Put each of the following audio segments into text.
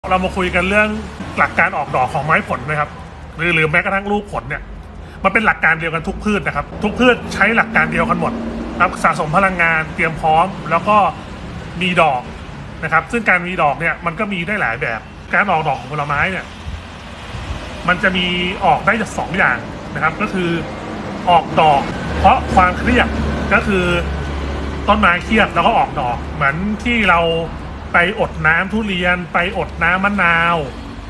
เรามาคุยกันเรื่องหลักการออกดอกของไม้ผลนะครับหรือหรือแม้กระทั่งลูกผลเนี่ยมันเป็นหลักการเดียวกันทุกพืชนะครับ ทุกพืชใช้หลักการเดียวกันหมดครับสะสมพลังงานเตรียมพร้อม แล้วก็มีดอกนะครับ ซึ่งการมีดอกเนี่ยมันก็มีได้หลายแบบ การออกดอกของผลไม้เนี่ยมันจะมีออกได้จากสองอย่างนะครับ ก็คือออกดอกเพราะความเครียดก็คือต้นไม้เครียดแล้วก็ออกดอก เหมือนที่เรา ไปอดน้ำทุเรียน ไปอดน้ำมะนาว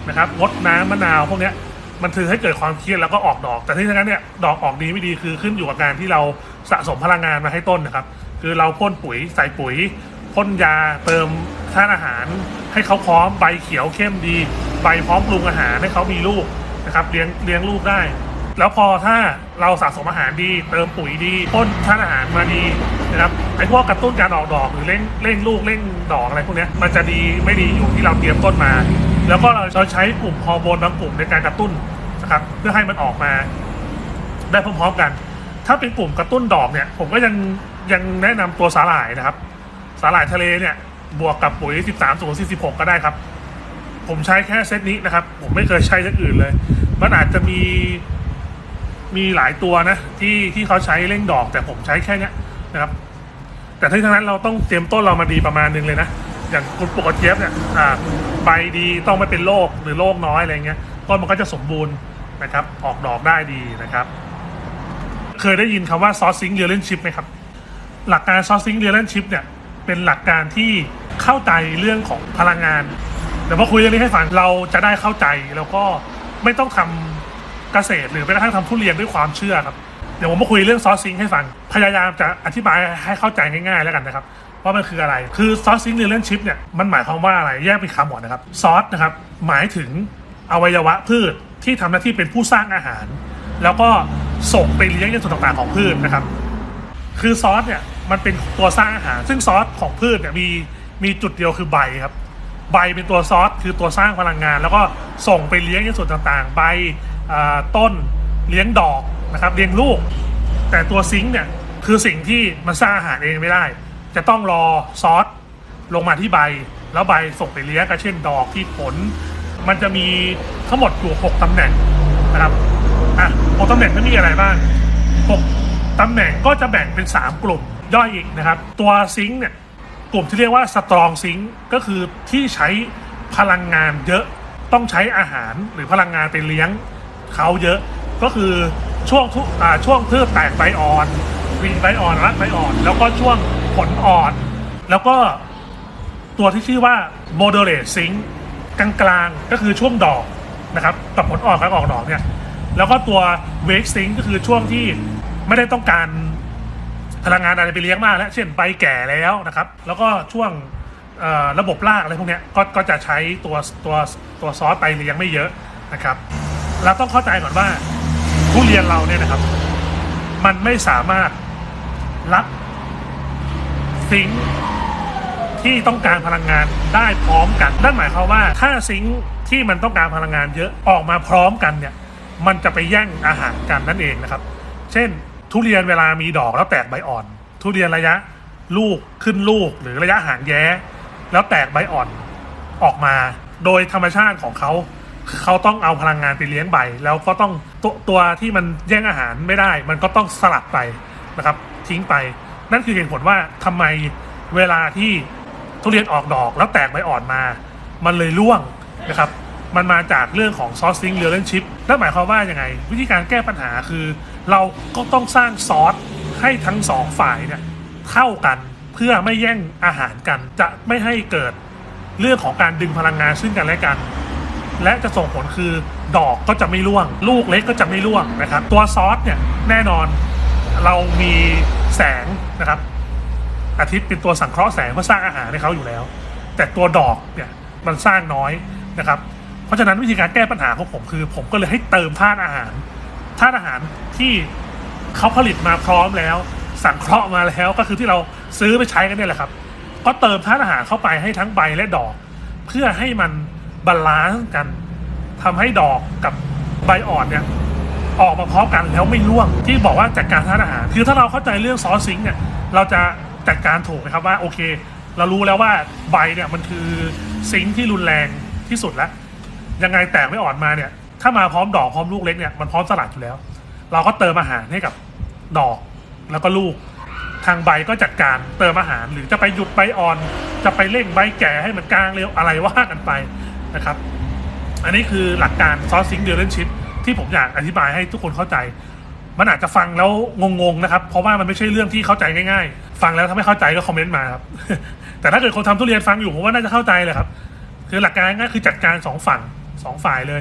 นะครับงดน้ำมะนาวพวกเนี้ยมันถือให้เกิดความเครียดแล้วก็ออกดอก แต่ที่นั้นเนี่ยดอกออกดีไม่ดีคือขึ้นอยู่กับการที่เราสะสมพลังงานมาให้ต้นนะครับ คือเราพ่นปุ๋ยใส่ปุ๋ยพ่นยาเติมธาตุอาหาร ให้เขาพร้อมใบเขียวเข้มดี ใบพร้อมปรุงอาหารให้เขามีลูกนะครับเลี้ยงเลี้ยงลูกได้ แล้วพอถ้าเราสะสมอาหารดี เติมปุ๋ยดีพ่นธาตุอาหารมาดีนะครับไอ้พวกกระตุ้นการออกดอกหรือเร่งเร่งลูกเร่งดอกอะไรพวกนี้มันจะดีไม่ดีอยู่ที่เราเตรียมต้นมา แล้วก็เราใช้กลุ่มฮอร์โมนบางกลุ่มในการกระตุ้นนะครับเพื่อให้มันออกมา ได้พร้อมๆกัน ถ้าเป็นกลุ่มกระตุ้นดอกเนี่ย ผมก็ยังยังแนะนำตัวสาหร่ายนะครับ สาหร่ายทะเลเนี่ยบวกกับปุ๋ย 13 0 46 ก็ได้ครับ ผมใช้แค่เซตนี้นะครับ ผมไม่เคยใช้เซตอื่นเลย มันอาจจะมี มีหลายตัวนะที่ที่เขาใช้เร่งดอกแต่ผมใช้แค่เนี้ยนะครับ แต่ทั้งนี้ทั้งนั้นเราต้องเตรียมต้นเรามาดีประมาณนึงเลยนะอย่างคุณปกติเจี๊ยบเนี่ยอ่าใบดีต้องไม่เป็นโรคหรือโรคน้อยอะไรเงี้ยต้นมันก็จะสมบูรณ์นะครับ ออกดอกได้ดีนะครับ เคยได้ยินคำว่าซอสซิงเรียลเลนชิพไหมครับ หลักการซอสซิงเรียลเลนชิพเนี่ยเป็นหลักการที่เข้าใจเรื่องของพลังงานเดี๋ยวมาคุยเรื่องนี้ให้ฟังเราจะได้เข้าใจแล้วก็ไม่ต้องทำ เกษตรหรือแม้กระทั่งทำทุเรียนด้วยความเชื่อครับ เดี๋ยวผมมาคุยเรื่องซอสซิงให้ฟัง พยายามจะอธิบายให้เข้าใจง่ายๆแล้วกันนะครับว่ามันคืออะไร คือซอสซิงเรียลเลนชิพเนี่ยมันหมายความว่าอะไร แยกเป็นคำหมดนะครับ ซอสนะครับหมายถึงอวัยวะพืชที่ทำหน้าที่เป็นผู้สร้างอาหาร แล้วก็ส่งไปเลี้ยงในส่วนต่างๆของพืชนะครับ คือซอสเนี่ยมันเป็นตัวสร้างอาหาร ซึ่งซอสของพืชเนี่ยมีมีจุดเดียวคือใบครับ ใบเป็นตัวซอสคือตัวสร้างพลังงาน แล้วก็ส่งไปเลี้ยงในส่วนต่างๆ ใบ ต้นเลี้ยงดอกนะครับเลี้ยงลูก แต่ตัวซิงค์เนี่ยคือสิ่งที่มันสร้างอาหารเองไม่ได้ จะต้องรอซอสลงมาที่ใบ แล้วใบส่งไปเลี้ยงก็เช่นดอกที่ผล มันจะมีทั้งหมดอยู่หกตำแหน่งนะครับอะหกตำแหน่งนั้นมีอะไรบ้างหกตำแหน่งก็จะแบ่งเป็น 3 กลุ่มย่อยอีกนะครับ ตัวซิงค์เนี่ยกลุ่มที่เรียกว่าสตรองซิงค์ก็คือที่ใช้พลังงานเยอะต้องใช้อาหารหรือพลังงานไปเลี้ยง เขาเยอะก็คือช่วงทุอ่าช่วงพืชแตกใบอ่อนวีใบอ่อนรัดใบอ่อน แล้วก็ช่วงผลอ่อน แล้วก็ตัวที่ชื่อว่า moderate zinc กลางๆก็คือช่วงดอกนะครับกับผลอ่อนกับออกดอกเนี่ยแล้วก็ตัว wake zinc ก็คือช่วงที่ไม่ได้ต้องการพลังงานอะไรไปเลี้ยงมากแล้วเช่นใบแก่แล้วนะครับ แล้วก็ช่วงระบบรากอะไรพวกนี้ก็ก็จะใช้ตัวตัวตัวซอสไปเลี้ยงไม่เยอะนะครับ เราต้องเข้าใจก่อนว่าทุเรียนเราเนี่ยนะครับ มันไม่สามารถรับซิงที่ต้องการพลังงานได้พร้อมกันนั่นหมายความว่าถ้าซิงที่มันต้องการพลังงานเยอะออกมาพร้อมกันเนี่ย มันจะไปแย่งอาหารกันนั่นเองนะครับ เช่น ทุเรียนเวลามีดอกแล้วแตกใบอ่อน ทุเรียนระยะลูกขึ้นลูกหรือระยะหางแย้ แล้วแตกใบอ่อนออกมา โดยธรรมชาติของเขา เขาต้องเอาพลังงานไปเลี้ยงใบ แล้วก็ต้องตัวตัวที่มันแย่งอาหารไม่ได้ มันก็ต้องสลัดไปนะครับ ทิ้งไป นั่นคือเหตุผลว่าทำไมเวลาที่ทุเรียนออกดอกแล้วแตกใบอ่อนมา มันเลยร่วงนะครับมันมาจากเรื่องของซอสซิงเรียลเลนชิพนั่นหมายความว่ายังไง วิธีการแก้ปัญหาคือ เราก็ต้องสร้างซอสให้ทั้งสองฝ่ายเนี่ยเท่ากันเพื่อไม่แย่งอาหารกัน จะไม่ให้เกิดเรื่องของการดึงพลังงานซึ่งกันและกัน และจะส่งผลคือดอกก็จะไม่ร่วง ลูกเล็กก็จะไม่ร่วงนะครับ ตัวซอสเนี่ยแน่นอนเรามีแสงนะครับอาทิตย์เป็นตัวสังเคราะห์แสงเพื่อสร้างอาหารให้เขาอยู่แล้ว แต่ตัวดอกเนี่ยมันสร้างน้อยนะครับ เพราะฉะนั้นวิธีการแก้ปัญหาของผมคือ ผมก็เลยให้เติมธาตุอาหารธาตุอาหารที่เขาผลิตมาพร้อมแล้ว สังเคราะห์มาแล้วก็คือที่เราซื้อไปใช้กันเนี่ยแหละครับ ก็เติมธาตุอาหารเข้าไปให้ทั้งใบและดอก เพื่อให้มัน บาลานซ์กันทำให้ดอกกับใบอ่อนเนี่ยออกมาพร้อมกันแล้วไม่ร่วง ที่บอกว่าจัดการธาตุอาหาร คือถ้าเราเข้าใจเรื่องซอสซิงเนี่ยเราจะจัดการถูกนะครับว่าโอเค เรารู้แล้วว่าใบเนี่ยมันคือซิงที่รุนแรงที่สุดแล้วยังไงแตกไม่อ่อนมาเนี่ย ถ้ามาพร้อมดอกพร้อมลูกเล็กเนี่ยมันพร้อมสลัดอยู่แล้ว เราก็เติมอาหารให้กับดอกแล้วก็ลูก ทางใบก็จัดการเติมอาหารหรือจะไปหยุดใบอ่อน จะไปเร่งใบแก่ให้มันกลางเร็วอะไรว่ากันไป นะครับ อันนี้คือหลักการซอสซิงเดลเลนชิพที่ผมอยากอธิบายให้ทุกคนเข้าใจ มันอาจจะฟังแล้วงงๆนะครับ เพราะว่ามันไม่ใช่เรื่องที่เข้าใจง่ายๆ ฟังแล้วถ้าไม่เข้าใจก็คอมเมนต์มาครับ แต่ถ้าเกิดคนทำทุเรียนฟังอยู่ผมว่าน่าจะเข้าใจเลยครับ คือหลักการง่ายคือจัดการสองฝั่งสองฝ่ายเลย